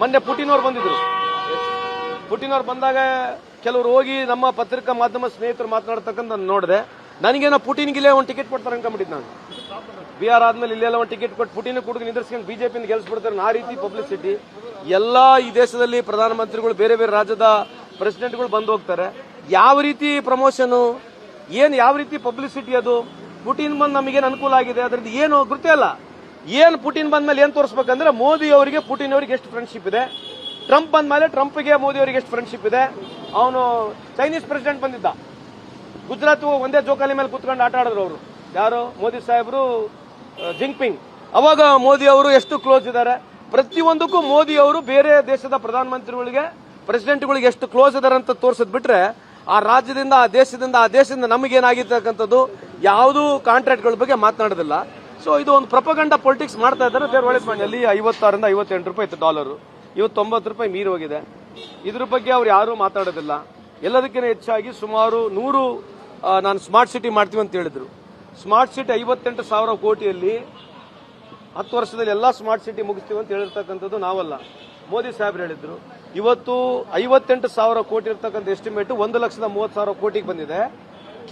ಮೊನ್ನೆ ಪುಟಿನ್ ಅವ್ರು ಬಂದಿದ್ರು. ಪುಟಿನ್ ಅವ್ರು ಬಂದಾಗ ಕೆಲವರು ಹೋಗಿ ನಮ್ಮ ಪತ್ರಿಕಾ ಮಾಧ್ಯಮ ಸ್ನೇಹಿತರು ಮಾತನಾಡ್ತಕ್ಕಂಥ ನೋಡಿದೆ, ನನಗೇನೋ ಪುಟಿನ್ಗಿಲ್ಲೇ ಒಂದು ಟಿಕೆಟ್ ಕೊಡ್ತಾರೆ ಅನ್ಕೊಂಬಿಟ್ಟಿದ್ದು ನಾನು. ಬಿಹಾರ್ ಆದ್ಮೇಲೆ ಇಲ್ಲೆಲ್ಲ ಒಂದು ಟಿಕೆಟ್ ಕೊಟ್ಟು ಪುಟಿನ ಕುಡುಗ ನಿಂದಿರ್ಸ್ಕೊಂಡು ಬಿಜೆಪಿ ಗೆಲ್ಸ್ಬಿಡ್ತಾರೆ ಆ ರೀತಿ ಪಬ್ಲಿಸಿಟಿ ಎಲ್ಲ ಈ ದೇಶದಲ್ಲಿ ಪ್ರಧಾನಮಂತ್ರಿಗಳು ಬೇರೆ ಬೇರೆ ರಾಜ್ಯದ ಪ್ರೆಸಿಡೆಂಟ್ಗಳು ಬಂದು ಹೋಗ್ತಾರೆ. ಯಾವ ರೀತಿ ಪ್ರಮೋಷನ್ ಏನು ಯಾವ ರೀತಿ ಪಬ್ಲಿಸಿಟಿ ಅದು? ಪುಟಿನ್ ಬಂದು ನಮಗೇನು ಅನುಕೂಲ ಆಗಿದೆ? ಅದರಿಂದ ಏನು ಗೊತ್ತೇ ಇಲ್ಲ. ಏನು ಪುಟಿನ್ ಬಂದ್ಮೇಲೆ ಏನು ತೋರಿಸ್ಬೇಕಂದ್ರೆ ಮೋದಿ ಅವರಿಗೆ, ಪುಟಿನ್ ಅವರಿಗೆ ಎಷ್ಟು ಫ್ರೆಂಡ್ಶಿಪ್ ಇದೆ? ಟ್ರಂಪ್ ಬಂದ್ಮೇಲೆ ಟ್ರಂಪ್ಗೆ ಮೋದಿ ಅವರಿಗೆ ಎಷ್ಟು ಫ್ರೆಂಡ್ಶಿಪ್ ಇದೆ? ಅವನು ಚೈನೀಸ್ ಪ್ರೆಸಿಡೆಂಟ್ ಬಂದಿದ್ದ. ಗುಜರಾತ್ ಒಂದೇ ಜೋಕಾಲಿ ಮೇಲೆ ಕುತ್ಕೊಂಡು ಆಟ ಆಡಿದ್ರು ಅವರು. ಯಾರು? ಮೋದಿ ಸಾಹೇಬರು ಜಿಂಗ್ಪಿಂಗ್ ಅವಾಗ ಮೋದಿ ಅವರು ಎಷ್ಟು ಕ್ಲೋಸ್ ಇದ್ದಾರೆ? ಪ್ರತಿಯೊಂದಕ್ಕೂ ಮೋದಿ ಅವರು ಬೇರೆ ದೇಶದ ಪ್ರಧಾನಮಂತ್ರಿಗಳಿಗೆ ಪ್ರೆಸಿಡೆಂಟ್ಗಳಿಗೆ ಎಷ್ಟು ಕ್ಲೋಸ್ ಇದ್ದಾರೆ ಅಂತ ತೋರಿಸದ್ ಬಿಟ್ರೆ, ಆ ರಾಜ್ಯದಿಂದ, ಆ ದೇಶದಿಂದ ಆ ದೇಶದಿಂದ ನಮಗೇನಾಗಿರ್ತಕ್ಕಂಥದ್ದು ಯಾವುದೂ ಕಾಂಟ್ರಾಕ್ಟ್ಗಳ ಬಗ್ಗೆ ಮಾತನಾಡೋದಿಲ್ಲ. ಸೊ ಇದು ಒಂದು ಪ್ರಪಗಂಡ ಪೊಲಿಟಿಕ್ಸ್ ಮಾಡ್ತಾ ಇದ್ದಾರೆ. ದೇವ್ರ ಒಳ್ಳೆ ಅಲ್ಲಿ ಐವತ್ತಾರಿಂದ ಐವತ್ತೆಂಟು ರೂಪಾಯಿ ಇತ್ತು ಡಾಲರು ಇವತ್ತು ತೊಂಬತ್ತು ರೂಪಾಯಿ ಮೀರಿ ಹೋಗಿದೆ. ಇದ್ರ ಬಗ್ಗೆ ಅವ್ರು ಯಾರೂ ಮಾತಾಡೋದಿಲ್ಲ. ಎಲ್ಲದಕ್ಕಿಂತ ಹೆಚ್ಚಾಗಿ ಸುಮಾರು ನೂರು ನಾನು ಸ್ಮಾರ್ಟ್ ಸಿಟಿ ಮಾಡ್ತೀವಿ ಅಂತ ಹೇಳಿದ್ರು. ಸ್ಮಾರ್ಟ್ ಸಿಟಿ ಐವತ್ತೆಂಟು ಸಾವಿರ ಕೋಟಿಯಲ್ಲಿ ಹತ್ತು ವರ್ಷದಲ್ಲಿ ಎಲ್ಲ ಸ್ಮಾರ್ಟ್ ಸಿಟಿ ಮುಗಿಸ್ತೀವಿ ಅಂತ ಹೇಳಿರ್ತಕ್ಕಂಥದ್ದು ನಾವಲ್ಲ. ಮೋದಿ ಸಾಹೇಬ್ರು ಹೇಳಿದ್ರು. ಇವತ್ತು ಐವತ್ತೆಂಟು ಸಾವಿರ ಕೋಟಿ ಇರ್ತಕ್ಕಂಥ ಎಸ್ಟಿಮೇಟ್ ಒಂದು ಲಕ್ಷದ ಮೂವತ್ತು ಸಾವಿರ ಕೋಟಿಗೆ ಬಂದಿದೆ.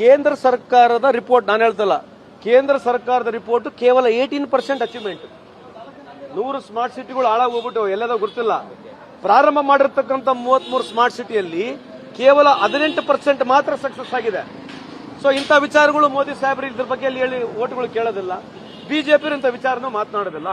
ಕೇಂದ್ರ ಸರ್ಕಾರದ ರಿಪೋರ್ಟ್ ನಾನು ಹೇಳ್ತಲ್ಲ ಕೇಂದ್ರ ಸರ್ಕಾರದ ರಿಪೋರ್ಟ್ ಕೇವಲ ಏಯ್ಟೀನ್ ಪರ್ಸೆಂಟ್ ಅಚೀವ್ಮೆಂಟ್ ನೂರು ಸ್ಮಾರ್ಟ್ ಸಿಟಿಗಳು ಹಾಳಾಗಿ ಹೋಗ್ಬಿಟ್ಟು ಎಲ್ಲದೋ ಗೊತ್ತಿಲ್ಲ. ಪ್ರಾರಂಭ ಮಾಡಿರ್ತಕ್ಕಂಥ ಮೂವತ್ಮೂರು ಸ್ಮಾರ್ಟ್ ಸಿಟಿಯಲ್ಲಿ ಕೇವಲ ಹದಿನೆಂಟು ಪರ್ಸೆಂಟ್ ಮಾತ್ರ ಸಕ್ಸಸ್ ಆಗಿದೆ. ಸೊ ಇಂಥ ವಿಚಾರಗಳು ಮೋದಿ ಸಾಹೇಬರು ಇದ್ರ ಬಗ್ಗೆ ಹೇಳಿ ಓಟ್ಗಳು ಕೇಳೋದಿಲ್ಲ. ಬಿಜೆಪಿ ಇಂಥ ವಿಚಾರನೂ ಮಾತನಾಡೋದಿಲ್ಲ.